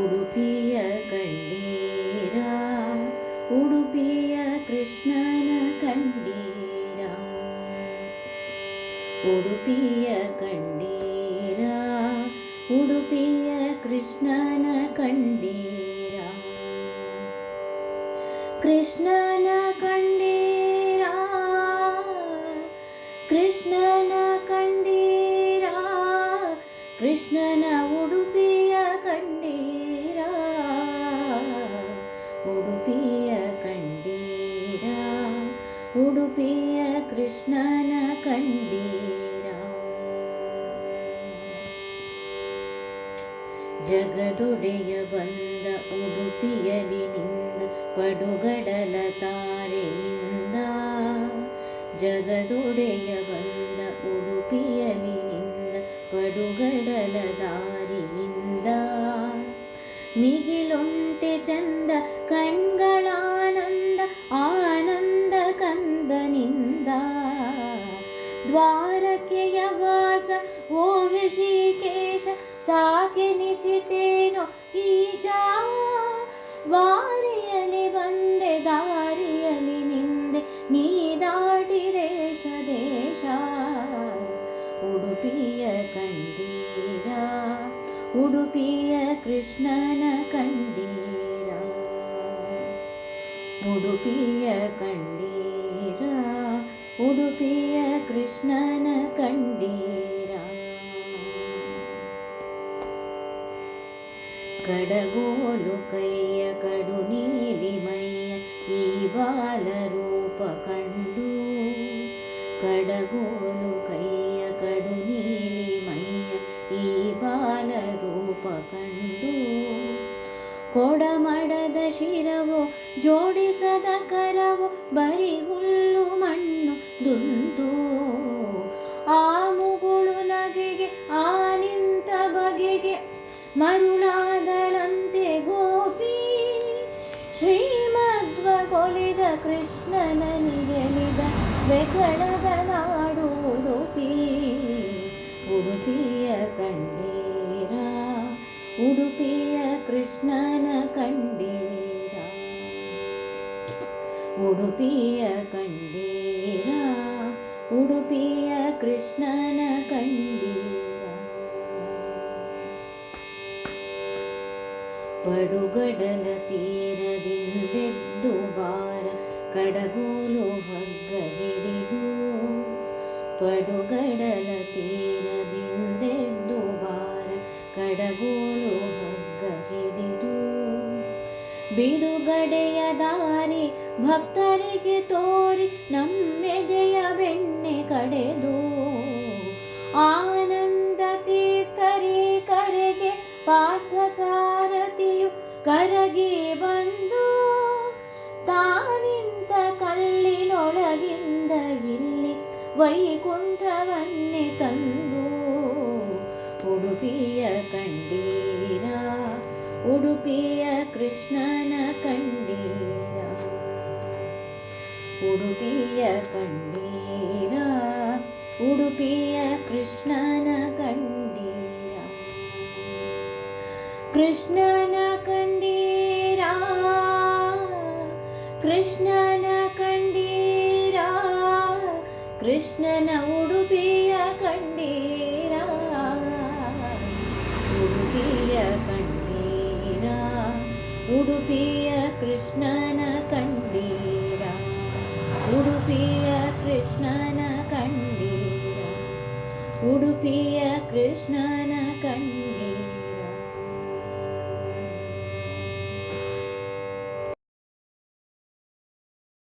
ಉಡುಪಿಯ ಕಂಡೀರ ಉಡುಪಿಯ ಕೃಷ್ಣನ ಕಂಡೀರ ಉಡುಪಿಯ ಕಂಡೀರ ಉಡುಪಿಯ ಕೃಷ್ಣನ ಕಂಡೀರ ಕೃಷ್ಣನ ಕಂಡೀರ ಕೃಷ್ಣನ ಕಂಡೀರ ಕೃಷ್ಣನ ಉಡುಪಿಯ ಉಡುಪಿಯ ಕೃಷ್ಣನ ಕಂಡೀರ ಜಗದೊಡೆಯ ಬಂದ ಉಡುಪಿಯಲಿ ನಿಂದ ಪಡುಗಡಲ ತಾರೆಯಿಂದ ಜಗದೊಡೆಯ ಬಂದ ಉಡುಪಿಯಲಿ ನಿಂದ ಪಡುಗಡಲ ದಾರಿಯಿಂದ ಮಿಗಿಲುಂಟೆ ಚಂದ ಕಣ್ಗಳಾನಂದ ದ್ವಾರಕೆಯ ವಾಸ, ಓ ಋಷಿಕೇಶ ಸಾಕೆನಿಸಿತೇನೋ ಈಶಾ. ವಾರಿಯಲಿ ಬಂದೆ, ದಾರಿಯಲಿ ನಿಂದೆ, ನೀ ದಾಟಿ ದೇಶ ದೇಶ. ಉಡುಪಿಯ ಕಂಡೀರ ಉಡುಪಿಯ ಕೃಷ್ಣನ ಕಂಡೀರ ಉಡುಪಿಯ ಕಂಡೀರ ಉಡುಪಿಯ ಕೃಷ್ಣನ ಕಂಡೀರ. ಕಡಗೋಲು ಕೈಯ ಕಡು ನೀಲಿ ಮೈಯ ಈ ಬಾಲ ರೂಪ ಕಂಡು. ಕಡಗೋಲು ಕೈಯ ಕಡು ನೀಲಿ ಮೈಯ ಈ ಬಾಲ ರೂಪ ಕಂಡು. ಕೊಡಮಡದ ಶಿರವೋ ಜೋಡಿಸದ ಕರವು ಬರಿ ಮರುಳಾದಳಂತೆ ಗೋಪಿ ಶ್ರೀಮಧ್ವ ಕೊಲಿದ ಕೃಷ್ಣನ ನಿಗೆಲಿದ ಬೆಗಳದ ನಾಡು ಉಡುಪಿ ಉಡುಪಿಯ ಕಂಡೀರ ಉಡುಪಿಯ ಕೃಷ್ಣನ ಕಂಡೀರ ಉಡುಪಿಯ ಕಂಡೀರ ಉಡುಪಿಯ ಕೃಷ್ಣನ ಕಂಡೀರ ಪಡುಗಡಲ ತೀರದಿಂದೆದ್ದು ಬಾರ ಕಡಗೋಲು ಹಗ್ಗ ಹಿಡಿದು ಪಡುಗಡಲ ತೀರದಿಂದೆದ್ದು ಬಾರ ಕಡಗೋಲು ಹಗ್ಗ ಹಿಡಿದು ಬಿಡುಗಡೆಯ ದಾರಿ ಭಕ್ತರಿಗೆ ತೋರಿ ನಮ್ಮೆದೆಯ ಬೆಣ್ಣೆ ಕಡೆದು. ಆನಂದ ಕರಗಿ ಬಂದು ತಾನಿಂತ ಕಲ್ಲಿನೊಳಗಿಂದ ಇಲ್ಲಿ ವೈಕುಂಠವನ್ನೇ ತಂದು ಉಡುಪಿಯ ಕಂಡೀರ, ಉಡುಪಿಯ ಕೃಷ್ಣನ ಕಂಡೀರ, ಉಡುಪಿಯ ಕಂಡೀರ, ಉಡುಪಿಯ ಕೃಷ್ಣನ ಕಂಡೀರ. ಕೃಷ್ಣನ ಕೃಷ್ಣನ ಕಂಡೀರ ಕೃಷ್ಣನ ಉಡುಪಿಯ ಕಂಡೀರ ಉಡುಪಿಯ ಕಂಡೀರ ಉಡುಪಿಯ ಕೃಷ್ಣನ ಕಂಡೀರ ಉಡುಪಿಯ ಕೃಷ್ಣನ ಕಂಡೀರ ಉಡುಪಿಯ ಕೃಷ್ಣನ ಕಂಡೀರ